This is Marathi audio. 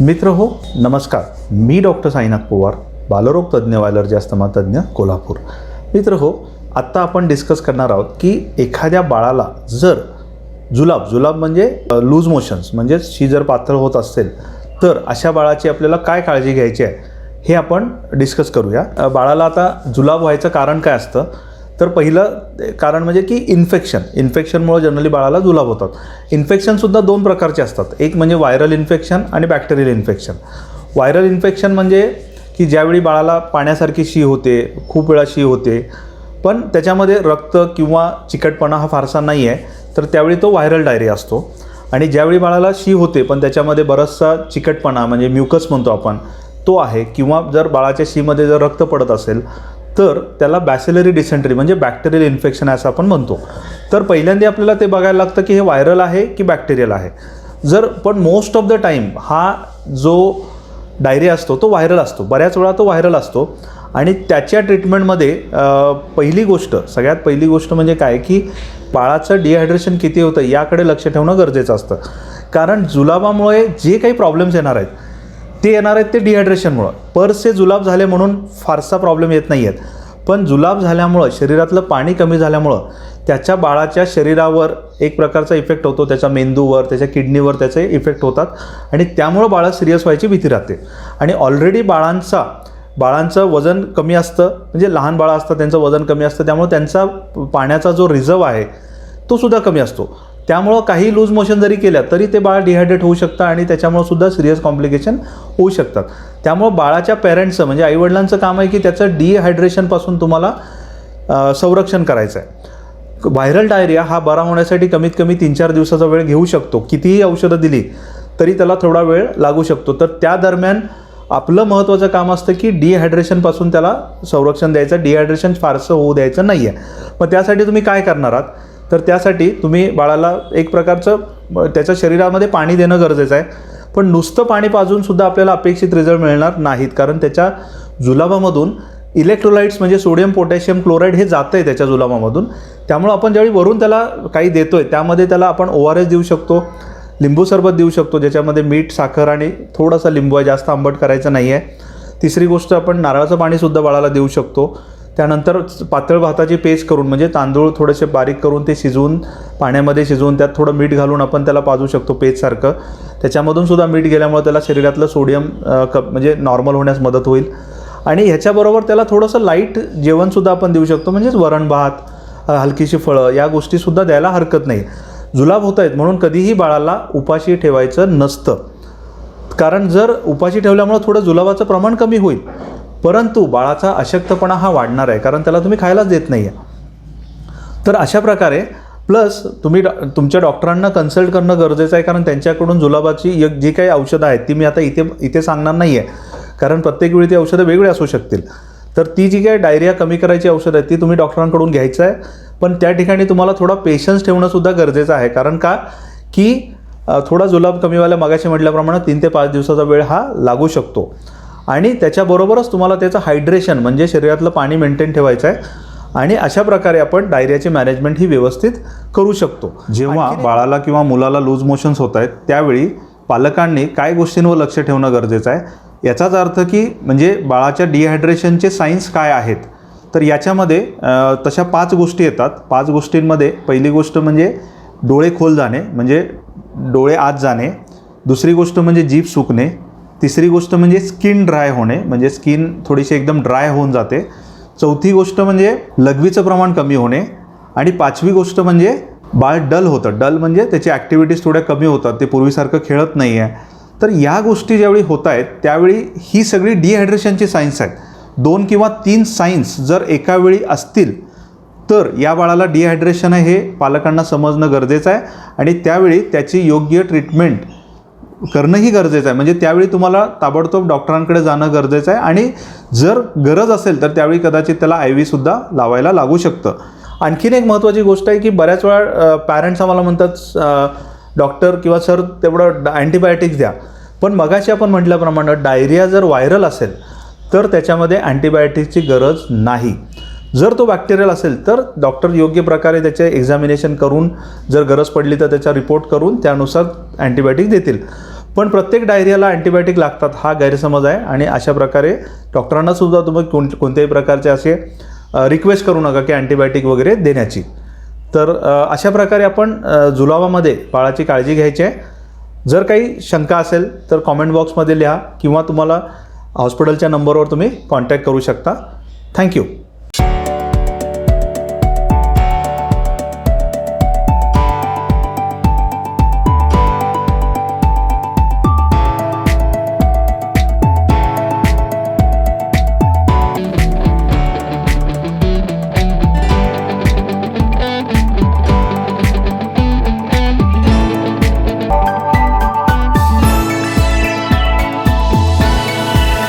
मित्र हो नमस्कार. मी डॉक्टर साईनाथ पवार बालरोग तज्ज्ञ वायलर्जी अस्तमा तज्ज्ञ कोल्हापूर. मित्र हो आत्ता आपण डिस्कस करणार आहोत की एखाद्या बाळाला जर जुलाब जुलाब म्हणजे लूज मोशन्स म्हणजेच शी जर पातळ होत असेल तर अशा बाळाची आपल्याला काय काळजी घ्यायची आहे हे आपण डिस्कस करूया. बाळाला आता जुलाब व्हायचं कारण काय असतं? तर पहिलं कारण म्हणजे की इन्फेक्शन इन्फेक्शनमुळे जनरली बाळाला जुलाब होतात. इन्फेक्शनसुद्धा दोन प्रकारचे असतात. एक म्हणजे व्हायरल इन्फेक्शन आणि बॅक्टेरियल इन्फेक्शन व्हायरल इन्फेक्शन म्हणजे की ज्यावेळी बाळाला पाण्यासारखी शी होते खूप वेळा शी होते पण त्याच्यामध्ये रक्त किंवा चिकटपणा हा फारसा नाही आहे तर त्यावेळी तो व्हायरल डायरिया असतो. आणि ज्यावेळी बाळाला शी होते पण त्याच्यामध्ये बराचसा चिकटपणा म्हणजे म्युकस म्हणतो आपण तो आहे. किंवा जर बाळाच्या शीमध्ये जर रक्त पडत असेल तर त्याला बॅसिलरी डिसेंट्री म्हणजे बॅक्टेरियल इन्फेक्शन असं आपण म्हणतो. तर पहिल्यांदा आपल्याला ते बघायला लागतं की हे व्हायरल आहे की बॅक्टेरियल आहे. जर पण मोस्ट ऑफ द टाईम हा जो डायरिया असतो तो व्हायरल असतो. बऱ्याच वेळा तो व्हायरल असतो. आणि त्याच्या ट्रीटमेंटमध्ये पहिली गोष्ट सगळ्यात पहिली गोष्ट म्हणजे काय की बाळाचं डिहायड्रेशन किती होतं याकडे लक्ष ठेवणं गरजेचं असतं. कारण जुलाबामुळे जे काही प्रॉब्लेम्स येणार आहेत ते येणार आहेत ते डिहायड्रेशनमुळं पर से जुलाब झाले म्हणून फारसा प्रॉब्लेम येत नाही आहेत पण जुलाब झाल्यामुळं शरीरातलं पाणी कमी झाल्यामुळं त्याच्या बाळाच्या शरीरावर एक प्रकारचा इफेक्ट होतो. त्याच्या मेंदूवर त्याच्या किडनीवर त्याचे इफेक्ट होतात. आणि त्यामुळं बाळा सिरियस व्हायची भीती राहते. आणि ऑलरेडी बाळांचा बाळांचं वजन कमी असतं. म्हणजे लहान बाळं असतात त्यांचं वजन कमी असतं. त्यामुळे त्यांचा पाण्याचा जो रिझर्व आहे तो सुद्धा कमी असतो. त्यामुळं काही लूज मोशन जरी केल्या तरी ते बाळ डिहायड्रेट होऊ शकतं आणि त्याच्यामुळं सुद्धा सिरियस कॉम्प्लिकेशन होऊ शकतात. त्यामुळं बाळाच्या पेरेंट्सचं म्हणजे आईवडिलांचं काम आहे की त्याचं डिहायड्रेशनपासून तुम्हाला संरक्षण करायचं आहे व्हायरल डायरिया हा बरा होण्यासाठी कमीत कमी तीन चार दिवसाचा वेळ घेऊ शकतो. कितीही औषधं दिली तरी त्याला थोडा वेळ लागू शकतो. तर त्या दरम्यान आपलं महत्त्वाचं काम असतं की डिहायड्रेशनपासून त्याला संरक्षण द्यायचं. डिहायड्रेशन फारसं होऊ द्यायचं नाही आहे मग त्यासाठी तुम्ही काय करणार आहात? तर त्यासाठी तुम्ही बाळाला एक प्रकारचं त्याच्या शरीरामध्ये पाणी देणं गरजेचं आहे. पण नुसतं पाणी पाजूनसुद्धा आपल्याला अपेक्षित रिझल्ट मिळणार नाहीत. कारण त्याच्या जुलाबामधून इलेक्ट्रोलाइट्स म्हणजे सोडियम पोटॅशियम क्लोराईड हे जातं आहे त्याच्या जुलाबामधून. त्यामुळं आपण ज्यावेळी वरून त्याला काही देतो आहे त्यामध्ये त्याला आपण ओ आर एस देऊ शकतो लिंबू सरबत देऊ शकतो ज्याच्यामध्ये मीठ साखर आणि थोडासा लिंबू आहे जास्त आंबट करायचं नाही आहे तिसरी गोष्ट आपण नारळाचं पाणीसुद्धा बाळाला देऊ शकतो. त्यानंतर पातळ भाताची पेस्ट करून म्हणजे तांदूळ थोडेसे बारीक करून ते शिजवून पाण्यामध्ये शिजवून त्यात थोडं मीठ घालून आपण त्याला पाजू शकतो पेजसारखं त्याच्यामधून सुद्धा मीठ गेल्यामुळे त्याला शरीरातलं सोडियम क म्हणजे नॉर्मल होण्यास मदत होईल. आणि ह्याच्याबरोबर त्याला थोडंसं लाइट जेवणसुद्धा आपण देऊ शकतो म्हणजेच वरण भात हलकीशी फळं या गोष्टीसुद्धा द्यायला हरकत नाही. जुलाब होत आहेत म्हणून कधीही बाळाला उपाशी ठेवायचं नसतं. कारण जर उपाशी ठेवल्यामुळं थोडं जुलाबाचं प्रमाण कमी होईल परंतु बाळाचा अशक्तपणा हा वाढणार आहे कारण त्याला तुम्ही खायलाच देत नाही आहे तर अशा प्रकारे प्लस तुम्ही डॉ तुमच्या डॉक्टरांना कन्सल्ट करणं गरजेचं आहे कारण त्यांच्याकडून जुलाबाची एक जी काही औषधं आहेत ती मी आता इथे इथे सांगणार नाही आहे कारण प्रत्येक वेळी ती औषधं वेगळी असू शकतील. तर ती जी काही डायरिया कमी करायची औषधं आहेत ती तुम्ही डॉक्टरांकडून घ्यायचं आहे. पण त्या ठिकाणी तुम्हाला थोडा पेशन्स ठेवणंसुद्धा गरजेचं आहे. कारण का? की थोडा जुलाब कमी व्हायला मगाशी म्हटल्याप्रमाणे तीन ते पाच दिवसाचा वेळ हा लागू शकतो. आणि त्याच्याबरोबरच तुम्हाला त्याचं हायड्रेशन म्हणजे शरीरातलं पाणी मेंटेन ठेवायचं आहे. आणि अशा प्रकारे आपण डायरियाची मॅनेजमेंट ही व्यवस्थित करू शकतो. जेव्हा बाळाला किंवा मुलाला लूज मोशन्स होत आहेत त्यावेळी पालकांनी काय गोष्टींवर लक्ष ठेवणं गरजेचं आहे? याचाच अर्थ की म्हणजे बाळाच्या डिहायड्रेशनचे सायन्स काय आहेत? तर याच्यामध्ये तशा पाच गोष्टी येतात. पाच गोष्टींमध्ये पहिली गोष्ट म्हणजे डोळे खोल जाणे म्हणजे डोळे आत जाणे. दुसरी गोष्ट म्हणजे जीभ सुकणे. तिसरी गोष्ट म्हणजे स्किन ड्राय होणे म्हणजे स्किन थोडीशी एकदम ड्राय होऊन जाते. चौथी गोष्ट म्हणजे लघवीचं प्रमाण कमी होणे आणि पाचवी गोष्ट म्हणजे बाळ डल होतं. डल म्हणजे त्याची ॲक्टिव्हिटीज थोड्या कमी होतात ते पूर्वीसारखं खेळत नाही आहे तर या गोष्टी ज्यावेळी होत आहेत त्यावेळी ही सगळी डिहायड्रेशनची सायन्स आहेत. दोन किंवा तीन सायन्स जर एका वेळी असतील तर या बाळाला डिहायड्रेशन आहे हे पालकांना समजणं गरजेचं आहे आणि त्यावेळी त्याची योग्य ट्रीटमेंट करणंही गरजेचं आहे. म्हणजे त्यावेळी तुम्हाला ताबडतोब डॉक्टरांकडे जाणं गरजेचं आहे आणि जर गरज असेल तर त्यावेळी कदाचित त्याला आय व्हीसुद्धा लावायला लागू शकतं. आणखीन एक महत्त्वाची गोष्ट आहे की बऱ्याच वेळा पॅरेंट्स आम्हाला म्हणतात डॉक्टर किंवा सर तेवढं अँटीबायोटिक्स द्या. पण मगाशी आपण म्हटल्याप्रमाणे डायरिया जर व्हायरल असेल तर त्याच्यामध्ये अँटीबायोटिक्सची गरज नाही. जर तो बॅक्टेरियल असेल तर डॉक्टर योग्य प्रकारे त्याचे एक्झामिनेशन करून जर गरज पडली तर त्याचा रिपोर्ट करून त्यानुसार अँटीबायोटिक देतील. पण प्रत्येक डायरियाला अँटीबायोटिक लागतात हा गैरसमज आहे. आणि अशा प्रकारे डॉक्टरांनासुद्धा तुम्ही कोण कोणत्याही प्रकारचे असे रिक्वेस्ट करू नका की अँटीबायोटिक वगैरे देण्याची. तर अशा प्रकारे आपण जुलाबामध्ये बाळाची काळजी घ्यायची आहे. जर काही शंका असेल तर कॉमेंट बॉक्समध्ये लिहा किंवा तुम्हाला हॉस्पिटलच्या नंबरवर तुम्ही कॉन्टॅक्ट करू शकता. थँक्यू